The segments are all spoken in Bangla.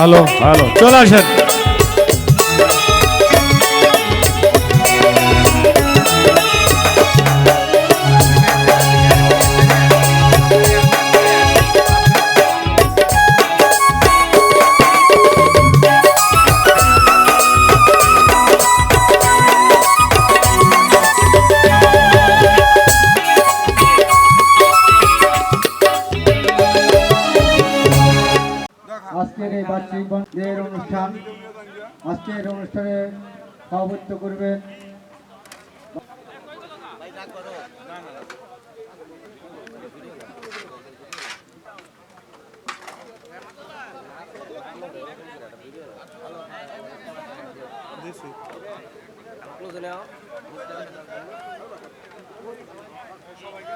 হ্যালো হ্যালো চলে আসেন। ক্লোজে নাও সবাইকে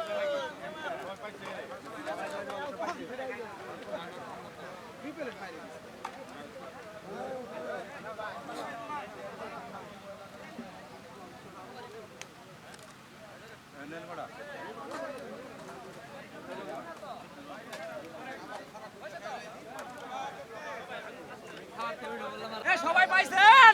সবাই পাইছেন?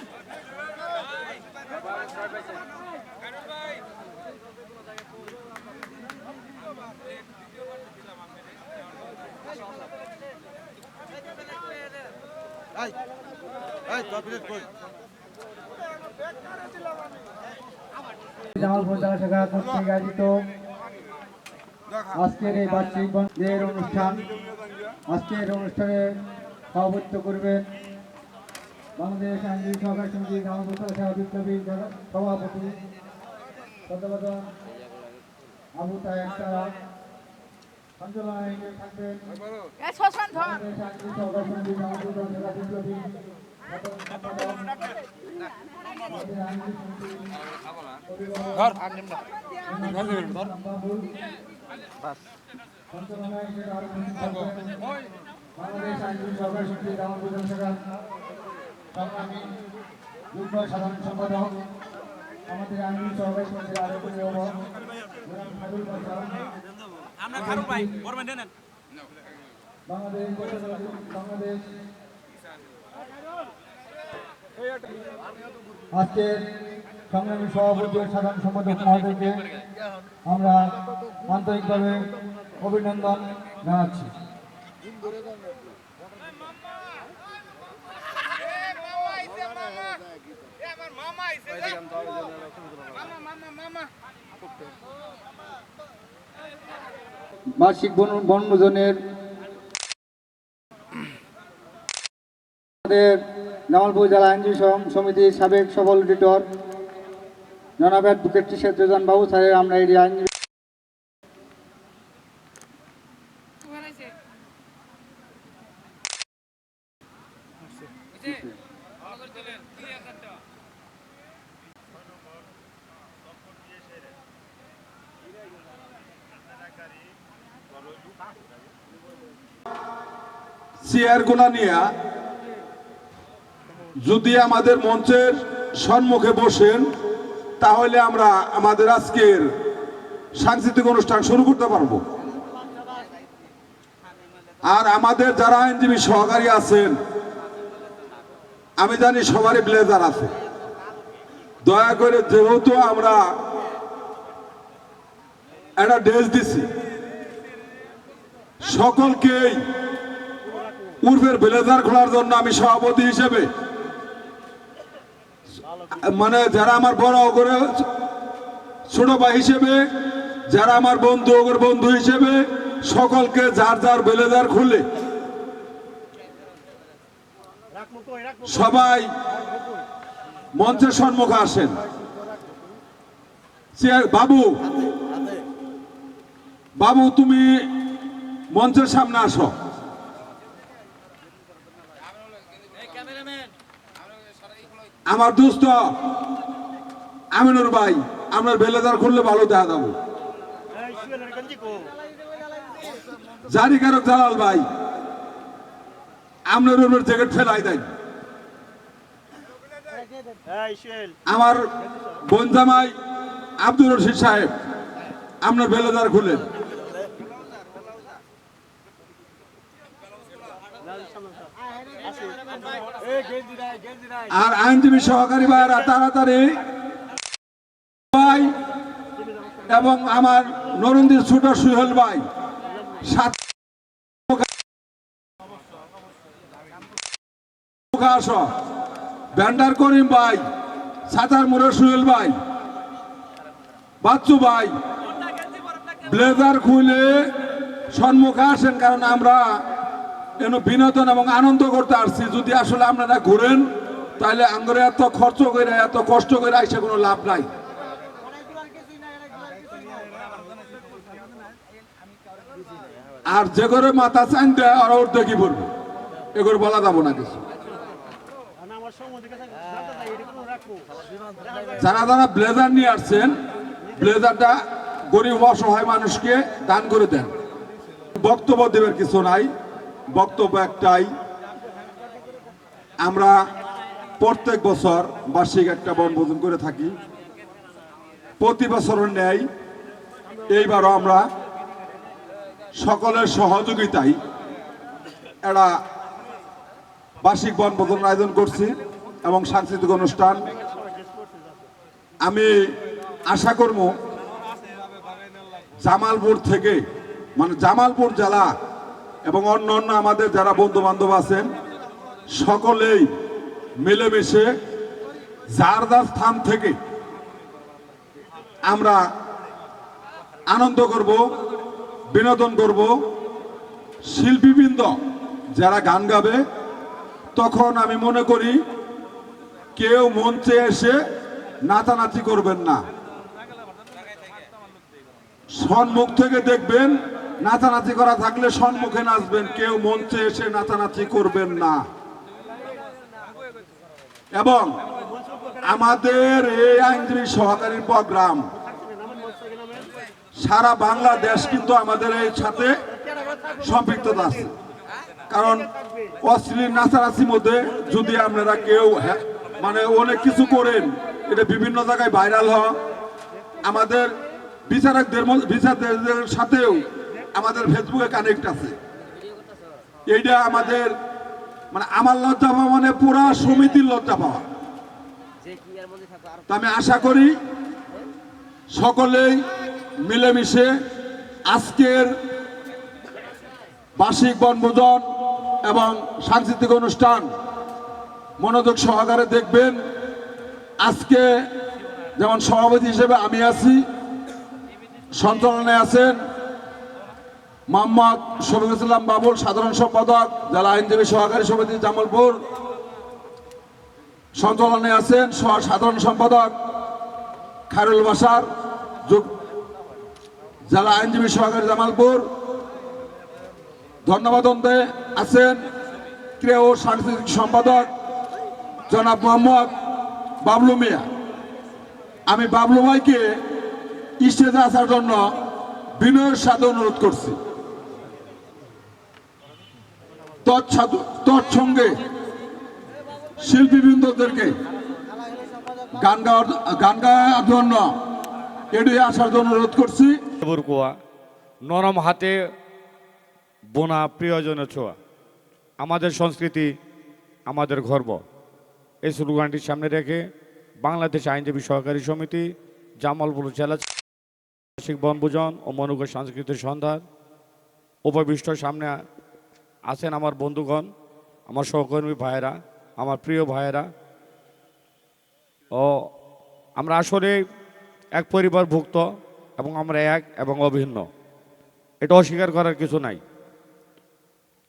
জামালপুর জেলা শাখা কর্তৃক আয়োজিত আজকের এই বার্ষিক বন্ধের অনুষ্ঠান আজকের অনুষ্ঠানে সভাপতিত্ব করবেন বাংলাদেশ আইনজীবী সহকারী সমিতি জামালপুর জেলা শাখা বিপ্লবী সভাপতি সদ্যবাদন আবু তাহের তারা সঞ্চালনা আইনে থাকবেন। সহকারী সমিতি জামালপুর জেলা বিপ্লবী আরও বেশি থাকবেন। বাংলাদেশ আইনজীবী সরকার সমিতি রামপুর শাখার সংগ্রামী যুগ্ম সাধারণ সম্পাদক আমাদের আইনজীবী সরকার সমিতির আমরা বাংলাদেশ আজকের সংগ্রামী সভাপতি ও সাধারণ সম্পাদক মহোদয়কে আমরা আন্তরিকভাবে অভিনন্দন জানাচ্ছি। বার্ষিক বনভোজনের আমাদের জামালপুর জেলা আইনজীবী সম- সমিতির সাবেক সফল অডিটর জনাব অ্যাডভোকেট শেত্রজন বাবু স্যারের আমরা এই আইনজীবী চেয়ারগুলা নিয়ে যদি আমাদের মঞ্চের সম্মুখে বসেন, তাহলে আমরা আমাদের আজকের সাংস্কৃতিক অনুষ্ঠান শুরু করতে পারব। আর আমাদের যারা আইনজীবী সহকারী আছেন, আমি জানি সবারই ব্লেজার আছে। দয়া করে যেহেতু আমরা একটা ড্রেস দিছি, সকলকেই পূর্বের ব্লেজার খোলার জন্য আমি সভাপতি হিসেবে মানে যারা আমার বড় করে ছোট ভাই হিসেবে, যারা আমার বন্ধু ওগর বন্ধু হিসেবে, সকলকে যার যার ব্লেজার খুলে। সবাই মঞ্চের সম্মুখে আসেন। বাবু বাবু তুমি মঞ্চের সামনে আসো। আমার দোস্ত, আমিনুর ভাই, আপনার বেলেদার খুললে ভালো দেখা যাব। জারি কারক জালাল ভাই, আপনার উপর জ্যাকেট ফেলাই দেয় আমার বনজামাই আব্দুর রশিদ সাহেব, আপনার বেলেদার খুলেন। আর আইনজীবী সহকারী ভাইয়েরা তাড়াতাড়ি এবং আমার নরেন্দ্র ছোট সুহেল ভাই আসো ব্যান্ডার করিম ভাই, সাতার মোড়ে সুহেল ভাই, বাচ্চু ভাই, ব্লেজার খুলে সম্মুখে আসেন, কারণ আমরা এন বিনোদন এবং আনন্দ করতে আসছি। যদি আসলে আপনারা ঘুরেন, তাহলে আঙ্গরে এত খরচ করে, এত কষ্ট করে আইসে কোনো লাভ নাই। আর যে করে মাথা চাইন দেয় ওরা ওর দেখি পড়বে এগুলো বলা যাব না কিছু। যারা যারা ব্লেজার নিয়ে আসছেন, ব্লেজারটা গরিব অসহায় মানুষকে দান করে দেন। বক্তব্য দেবের কিছু নাই। বক্তব্য একটাই, আমরা প্রত্যেক বছর বার্ষিক একটা বনভোজন করে থাকি। প্রতি বছরের ন্যায় এইবারও আমরা সকলের সহযোগিতায় একটা বার্ষিক বনভোজন আয়োজন করছি এবং সাংস্কৃতিক অনুষ্ঠান। আমি আশা করব, জামালপুর থেকে মানে জামালপুর জেলা এবং অন্য অন্য আমাদের যারা বন্ধু বান্ধব আছেন, সকলেই মিলেমিশে যার যার স্থান থেকে আমরা আনন্দ করব, বিনোদন করব। শিল্পীবৃন্দ যারা গান গাবে, তখন আমি মনে করি কেউ মঞ্চে এসে নাচানাচি করবেন না। সম্মুখ থেকে দেখবেন নাচানাচি করা থাকলে সম্মুখে নাচবেন, কেউ মঞ্চে এসে নাচানাচি করবেন না। এবং আমাদের এই আইনজীবী সহকারী প্রোগ্রাম, সারা বাংলাদেশ কিন্তু আমাদের এই সাথে সম্পৃক্ততা আছে। কারণ অশ্লীল নাচানাচির মধ্যে যদি আপনারা কেউ মানে অনেক কিছু করেন, এটা বিভিন্ন জায়গায় ভাইরাল হয় আমাদের বিচারকদের বিচারকদের সাথেও আমাদের ফেসবুকে কানেক্ট আছে। এইটা আমাদের মানে আমার লজ্জা পাওয়া মানে পুরা সমিতির লজ্জা পাওয়া। তা আমি আশা করি সকলেই মিলেমিশে আজকের বার্ষিক বনভোজন এবং সাংস্কৃতিক অনুষ্ঠান মনোযোগ সহকারে দেখবেন। আজকে যেমন সভাপতি হিসেবে আমি আছি সঞ্চালনে আছেন মোহাম্মদ শফিক ইসলাম বাবুল, সাধারণ সম্পাদক, জেলা আইনজীবী সহকারী সমিতি জামালপুর। সঞ্চালনে আছেন সহ- সাধারণ সম্পাদক খায়রুল বাসার জেলা আইনজীবী সহকারী জামালপুর। ধন্যবাদ আছেন ক্রিয়া ও সাংস্কৃতিক সম্পাদক জনাব মোহাম্মদ বাবলু মিয়া। আমি বাবলু ভাইকে স্টেজে আসার জন্য বিনয়ের সাথে অনুরোধ করছি। তৎসঙ্গে শিল্পীবৃন্দদেরকে গান গাওয়ার গান গাওয়ার জন্য এড়িয়ে আসার জন্য অনুরোধ করছি। নরম হাতে বোনা প্রিয়জনের ছোঁয়া। আমাদের সংস্কৃতি, আমাদের গর্ব। এই স্লোগানটি সামনে রেখে বাংলাদেশ আইনজীবী সহকারী সমিতি জামালপুর জেলা বনভোজন ও মনুক সাংস্কৃতিক সন্ধান, উপবিষ্ট সামনে আছেন আমার বন্ধুগণ, আমার সহকর্মী ভাইয়েরা, আমার প্রিয় ভাইয়েরা। ও, আমরা আসলে এক পরিবারভুক্ত এবং আমরা এক এবং অভিন্ন। এটা অস্বীকার করার কিছু নাই।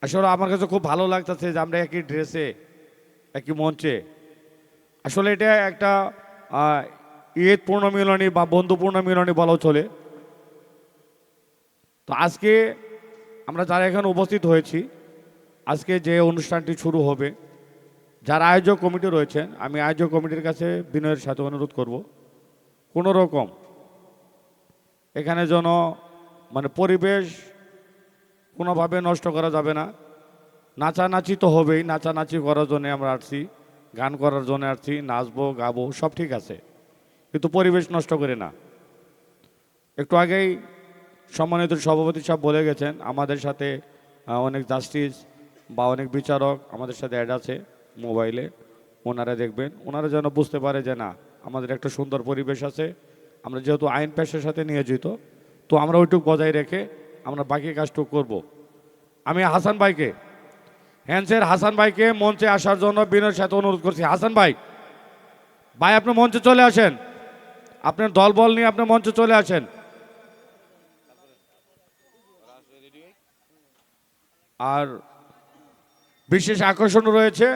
আসলে আমার কাছে খুব ভালো লাগতেছে যে আমরা একই ড্রেসে, একই মঞ্চে। আসলে এটা একটা ঈদ পূর্ণমিলনী বা বন্ধু পূর্ণমিলনী বলাও চলে। তো আজকে আমরা যারা এখানে উপস্থিত হয়েছি আজকে যে অনুষ্ঠানটি শুরু হবে, যারা আয়োজক কমিটি রয়েছেন আমি আয়োজক কমিটির কাছে বিনয়ের সাথে অনুরোধ করব। কোনো রকম এখানে যেন মানে পরিবেশ কোনোভাবে নষ্ট করা যাবে না। নাচানাচি তো হবেই, নাচানাচি করার জন্য আমরা আসছি, গান করার জন্য আসছি, নাচবো, গাবো, সব ঠিক আছে। কিন্তু পরিবেশ নষ্ট করে না। একটু আগেই সম্মানিত সভাপতি সাহেব বলে গেছেন, আমাদের সাথে অনেক জাস্টিস বা অনেক বিচারক আমাদের সাথে অ্যাড আছে মোবাইলে ওনারা দেখবেন, ওনারা যেন বুঝতে পারে যে না, আমাদের একটা সুন্দর পরিবেশ আছে। আমরা যেহেতু আইন পেশার সাথে নিয়োজিত, তো আমরা ওইটুকু বজায় রেখে আমরা বাকি কাজটুকু করব। আমি হাসান ভাইকে হ্যান্সের হাসান ভাইকে মঞ্চে আসার জন্য বিনয়ের সাথে অনুরোধ করছি। হাসান ভাই ভাই, আপনি মঞ্চে চলে আসেন। আপনার দল বল নিয়ে আপনি মঞ্চে চলে আসেন। আর বিশেষ আকর্ষণ রয়েছে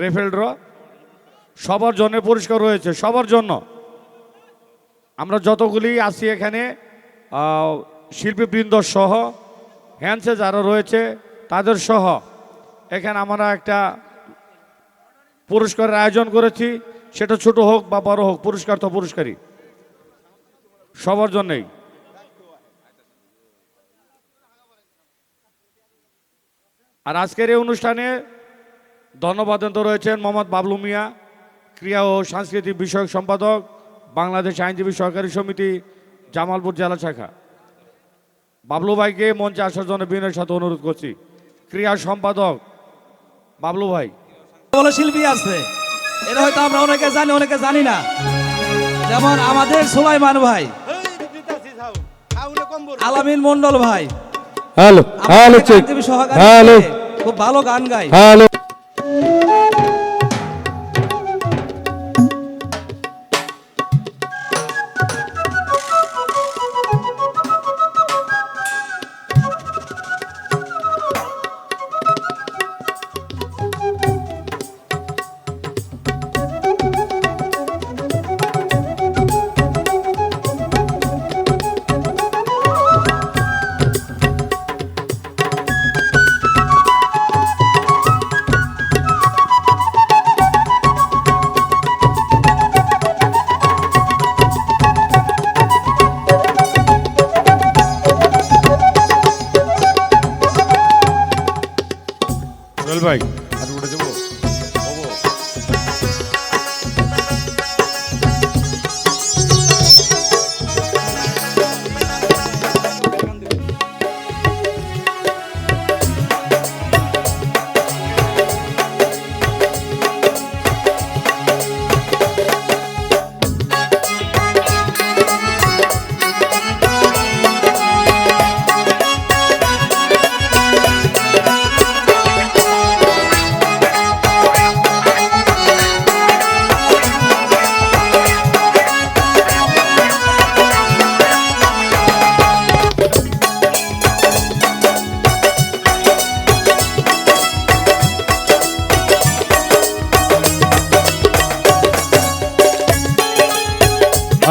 রেফেল ড্র সবার জন্য পুরস্কার রয়েছে, সবার জন্য। আমরা যতগুলি আছি এখানে শিল্পীবৃন্দ সহ হ্যান্সে যারা রয়েছে, তাদের সহ। এখানে আমরা একটা পুরস্কারের আয়োজন করেছি, সেটা ছোট হোক বা বড় হোক, পুরস্কার তো পুরস্কারই। সবার জন্যই। আজকের এই অনুষ্ঠানে ধন্যবাদ রয়েছেন মোহাম্মদ বাবলু মিয়া ক্রিয়া ও সাংস্কৃতিক বিষয়ক সম্পাদক বাংলাদেশ আইনজীবী সহকারী সমিতি জামালপুর জেলা শাখা। বাবলু ভাইকে মঞ্চে আসার জন্য বিনয়ের সাথে অনুরোধ করছি। ক্রিয়া সম্পাদক বাবলু ভাই। বলে শিল্পী আছে। এটা হয়তো আমরা অনেকে জানি অনেকে জানি না। যেমন আমাদের সুলাইমান ভাই। আলামিন মন্ডল ভাই। Hello hello check hello. খুব ভালো গান গায়। হ্যালো।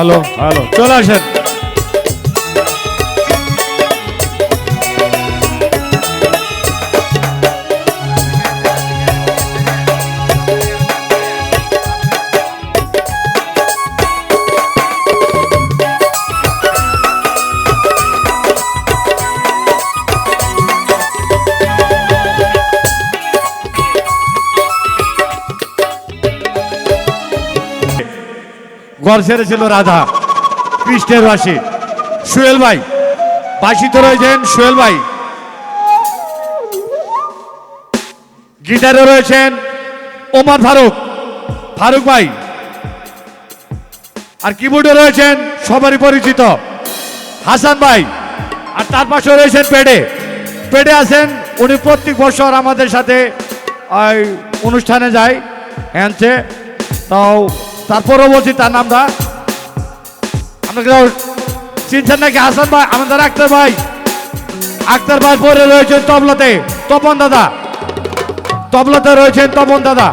হ্যালো ভালো। চলে আসেন। ঘর ছেড়েছিল রাধা, কৃষ্ণের বাসী। সুয়েল ভাই বাসিতে রয়েছেন সুয়েল ভাই। গিটারে রয়েছেন ওমর ফারুক। ফারুক ভাই, আর কিবোর্ডে রয়েছেন সবারই পরিচিত হাসান ভাই, আর তার পাশে রয়েছেন পেডে। পেডে আছেন, উনি প্রত্যেক বছর আমাদের সাথে অনুষ্ঠানে যায় হ্যান্সে তাও তারপরও বলছি তার নামটা আপনাকে চিনছেন নাকি? হাসান ভাই, আমাদের আক্তার ভাই। আক্তার ভাই পরে রয়েছেন তবলাতে। তপন দাদা। তবলাতে রয়েছেন তপন দাদা।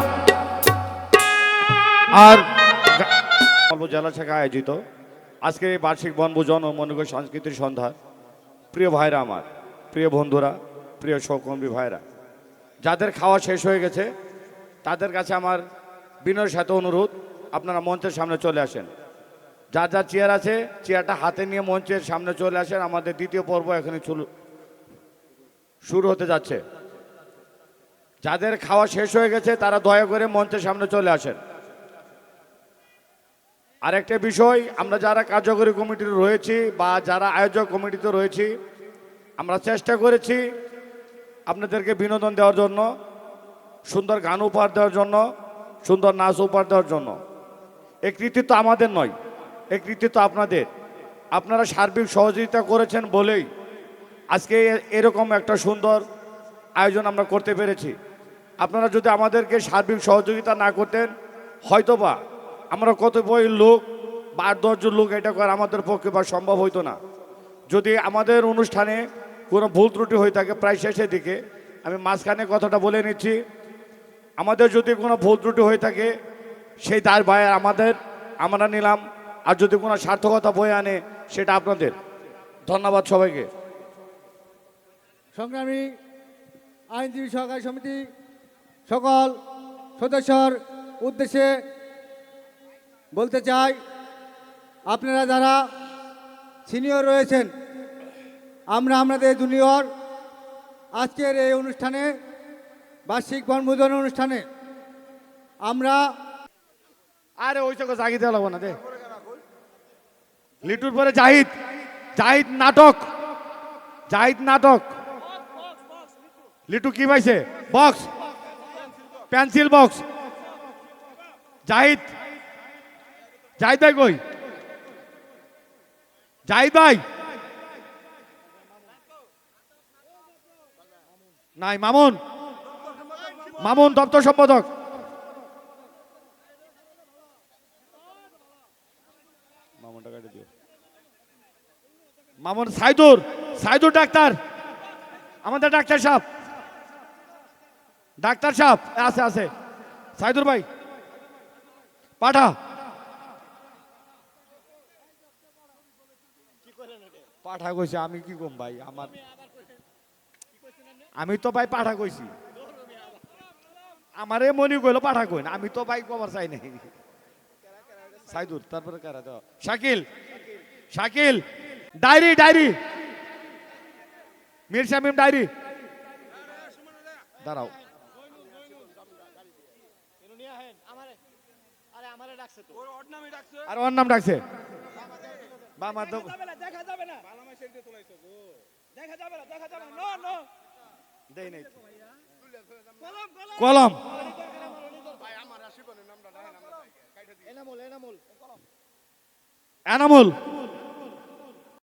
আর জেলা শাখা আয়োজিত আজকের এই বার্ষিক বনভোজন ও মনোযোগ সংস্কৃতির সন্ধ্যা। প্রিয় ভাইরা আমার, প্রিয় বন্ধুরা, প্রিয় সহকর্মী ভাইরা, যাদের খাওয়া শেষ হয়ে গেছে, তাদের কাছে আমার বিনয়ের সাথে অনুরোধ। আপনারা মঞ্চের সামনে চলে আসেন। যা যা চেয়ার আছে, চেয়ারটা হাতে নিয়ে মঞ্চের সামনে চলে আসেন। আমাদের দ্বিতীয় পর্ব এখানে শুরু হতে যাচ্ছে। যাদের খাওয়া শেষ হয়ে গেছে, তারা দয়া করে মঞ্চের সামনে চলে আসেন। আরেকটা বিষয়, আমরা যারা কার্যকরী কমিটিতে রয়েছি বা যারা আয়োজক কমিটিতে রয়েছি, আমরা চেষ্টা করেছি আপনাদেরকে বিনোদন দেওয়ার জন্য, সুন্দর গান উপহার দেওয়ার জন্য, সুন্দর নাচ উপহার দেওয়ার জন্য। এই কৃতিত্ব আমাদের নয় এই কৃতিত্ব আপনাদের। আপনারা সার্বিক সহযোগিতা করেছেন বলেই আজকে এরকম একটা সুন্দর আয়োজন আমরা করতে পেরেছি। আপনারা যদি আমাদেরকে সার্বিক সহযোগিতা না করতেন, হয়তোবা আমরা কতিপয় লোক বা দশজন লোক এটা করা আমাদের পক্ষে বা সম্ভব হইতো না। যদি আমাদের অনুষ্ঠানে কোনো ভুল ত্রুটি হয়ে থাকে প্রায় শেষের দিকে, আমি মাঝখানে কথাটা বলে নিচ্ছি। আমাদের যদি কোনো ভুল ত্রুটি হয়ে থাকে সেই দায় ভাই আমাদের, আমরা নিলাম। আর যদি কোনো সার্থকতা বয়ে আনে, সেটা আপনাদের। ধন্যবাদ সবাইকে। সংগ্রামী আইনজীবী সহকারী সমিতি সকল সদস্যর উদ্দেশ্যে বলতে চাই, আপনারা যারা সিনিয়র রয়েছেন, আমরা আমাদের জুনিয়র। আজকের এই অনুষ্ঠানে, বার্ষিক বনভোজন অনুষ্ঠানে, আমরা আরে ওই চোখে জাগি দেওয়া লাগবো না, দে। লিটুর পরে জাহিদ জাহিদ নাটক জাহিদ নাটক। লিটু কি পাইছে? Box, pencil box. Zahid Zahid ভাই কই? জাহিদ ভাই? নাই, মামুন। মামুন দপ্তর সম্পাদক। মামুন, সাইদুর সাইদুর ডাক্তার। আমাদের ডাক্তার সাহেব। ডাক্তার সাহেব আছে আছে। সাইদুর ভাই, পাঠা। পাঠা কইছে, আমি কি কম ভাই? আমার আমি তো ভাই পাঠা কইছি। আমারে মনি কইলো পাঠা কই না, আমি তো ভাই কবার চাই নাই। সাইদুর, তারপরে কারা দাও? Shakil Shakil. Diary diary Mir Shamim diary দাঁড়াও আর ওর নাম ডাকছে তো দেখা যাবে না দেখা যাবে দেই কলম এনামুল